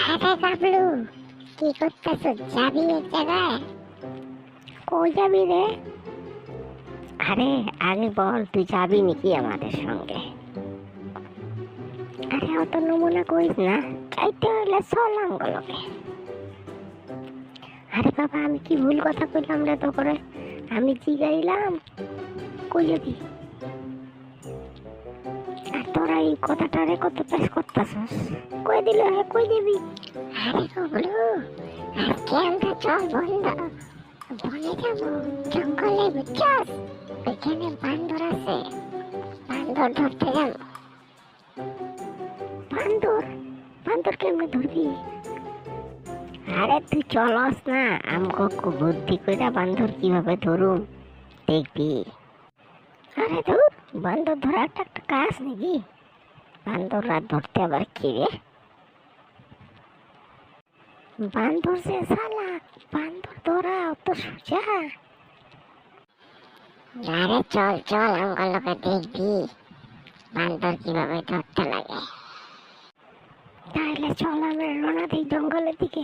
হ্যাঁ রে গাবলু কি করতেছ? যাবি এক জায়গায়? কই যাবি রে? আরে আগে বল তুই যাবি নাকি আমাদের সঙ্গে? আরে অত নমুনা করিস না চাইতে হইলে চল আমগুলোকে আরে বাবা আমি কি ভুল কথা কইলাম রে তো করে আমি জিগাইলাম কই যাবি? এই কথাটারে কত পেশ করতেছস? কই দিল হে, কই দিবি? আরে গাবলু আজকে আমরা চল বন্ধ? বনে যাব, জঙ্গলে বুঝছস ওইখানে বান্দর আছে। বান্দর ধরতে যাব। বান্দর? বান্দর কেমনে ধরবি? আরে তুই চলস না, আমগো বুদ্ধি কইরা বান্দর কীভাবে ধরুম? দেখবি। আরে ধর, বান্দর ধরা একটা কাজ নাকি? বান্দর রাত ধরতে আবার কি রে? বান্দর যে সালা বান্দর ধরা, অত সোজা? আরে চল চল আমগুলোকে দেখবি। বান্দর কীভাবে ধরতে লাগে। তাহলে চল আমরা রওনা দিই জঙ্গলের দিকে।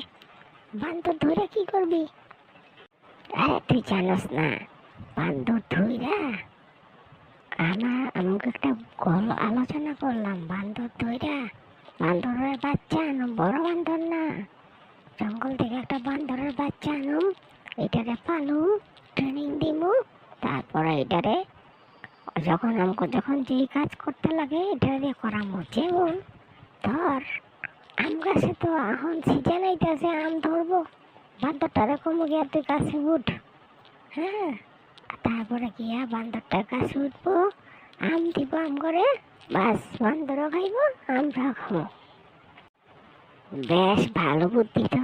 বান্দর ধরে কি করবি? আরে তুই জানোস না, বান্দর ধইরা। আমার আমাকে একটা গল আলোচনা করলাম, বান্দর ধইরা বান্দরের বাচ্চা আনো, বড় বান্দর না। জঙ্গল থেকে একটা বান্দরের বাচ্চা আনুম এটারে পালুম ট্রেনিং দিমু, তারপরে এটারে যখন আমাকে, যখন যেই কাজ করতে লাগে এটা দিয়ে করামো। যেমন ধর, আম গাছে তো এখন সিজন আইতাছে, আম ধরবো। বান্দরটারে কমে গিয়ে তুই গাছে উঠ। হ্যাঁ? তারপরে গিয়া বান্দরটার গাছে উঠবো, আম দিব আম করে, বাস বান্দরও খাইবো, আমরাও খাব। বেশ ভালো বুদ্ধি তো।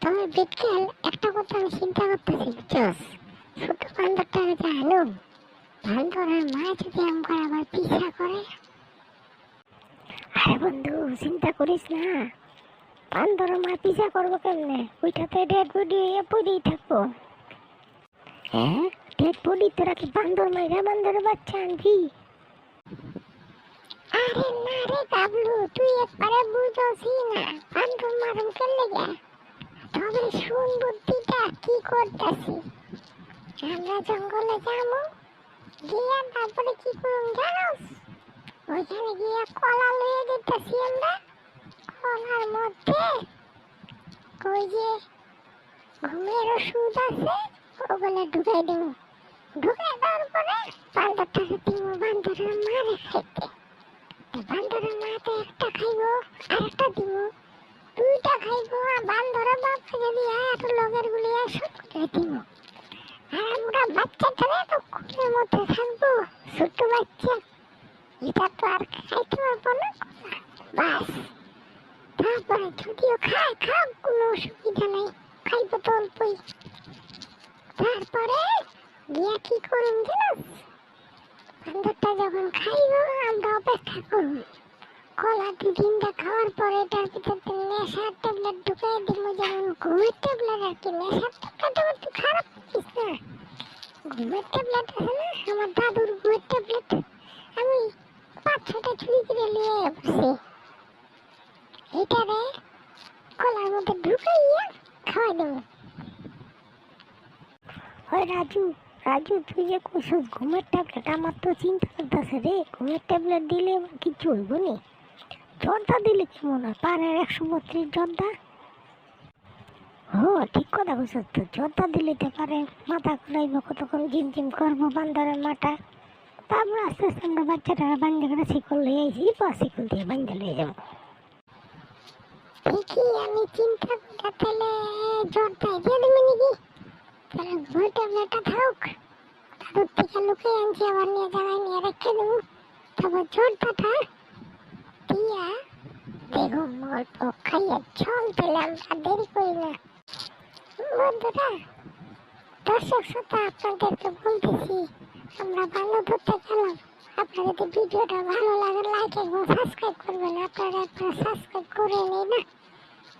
তবে বিটকেল একটা কথা আমি চিন্তা করতেছি, বুঝছস? ছোট বান্দরটাকে যে আনুম বান্দরের মা যদি আম আমার আবার পিছা করে? আরে বন্ধু, চিন্তা করিস না। বান্দর মা পিছা করব কেমনে? ওইটাতে ডেড বডি পড়েই থাকব। হ্যাঁ ডেড বডি তোরা কি বান্দর মাইরা বান্দরের বাচ্চা আনবি? আরে না রে গাবলু তুই একবারে বুঝছি না। বান্দর মারুম কেন গে? তবে শুন বুদ্ধিটা, কি করতেছি? আমরা জঙ্গলে যাব, গিয়া তারপরে কি করুম জানোস? ওইখানে গিয়া কলা লয়ে যেতেছি আমরা। কলার মধ্যে ওই যে ঘুমের ওষুধ আছে ওগুলো ঢুকাই দেবো। দেওয়ার পরে বান্দরটাকে দিব বান্দরের মারে খাইতে বান্দরের মাতে একটা খাইবো আরেকটা দিব। দুইটা খাইবো আর বান্দরের বাপকে যদি আর লগের গুলি সব করে দিব। আর আমরা বাচ্চাটারে তো খুনের মধ্যে থাকব ছোট বাচ্চা। এটা তো আর খাইতে পারব না। বাস। তারপরে যদিও খায় খাও কোনো অসুবিধা নেই। খাইবো তো অল্পই। কি করুন জানোস বান্দরটা যখন খাইব, আমরা অপেক্ষা করব। কলা দু তিনটা খাওয়ার পরে এটার ভিতরে নেশার ট্যাবলেট ঢুকাই দিব, যেমন ঘুমের ট্যাবলেট আর কি। নেশার ট্যাবলেট আবার তুই খারাপ করিস না। ঘুমের ট্যাবলেট আছে না? আমার দাদুর ঘুমের ট্যাবলেট। আমি পাঁচ ছটা চুরি করে নিয়ে বসছি এটারে কলার মধ্যে ঢুকাইয়া খাওয়াই দেবো। ওই রাজু রাজু তুই যে কইছিস ঘুমের ট্যাবলেট আমার তো চিন্তা করতেছে রে, ঘুমের ট্যাবলেট দিলে কিছু হইব নি। জর্দা দিলে কি মনে হয়? পাড়ার একশো বত্রিশ জর্দা? ও ঠিক কথা কইছিস তো, জর্দা দিলে পারে মাথা ঘুরাইব, কতক্ষণ ঝিমঝিম করব, বান্দরের মাথা তারপর আস্তে আস্তে আমরা বাচ্চাটা বান্ধে করে শিকল লিয়ে আইসি বা শিকল দিয়ে বান্ধে লিয়ে যাব। ঠিকই, আমি চিন্তা করে তাহলে দিয়ে দেবে নাকি? তাহলে ভুল ট্যাবলেটটা থাক লুকিয়ে আনছি আবার নিয়ে নিয়ে রেখে দেবো। তারপর জোরটাটা দিয়া দেখো অল্প খাইয়ে দেরি করি না। বন্ধুরা, দর্শক শ্রোতা, আপনাদেরকে বলতেছি, আমরা ভালো ধরতে গেলাম। আপনার যদি ভিডিওটা ভালো লাগে লাইক এবং সাবস্ক্রাইব করবেন। আপনারা আপনারা সাবস্ক্রাইব করে নেই না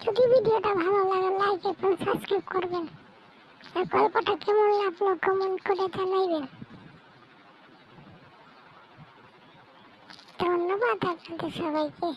যদি ভিডিওটা ভালো লাগে লাইক এবং সাবস্ক্রাইব করবেন। গল্পটা কেমন লাগল কমেন্ট করে জানাইবেন। ধন্যবাদ আপনাদের সবাইকে।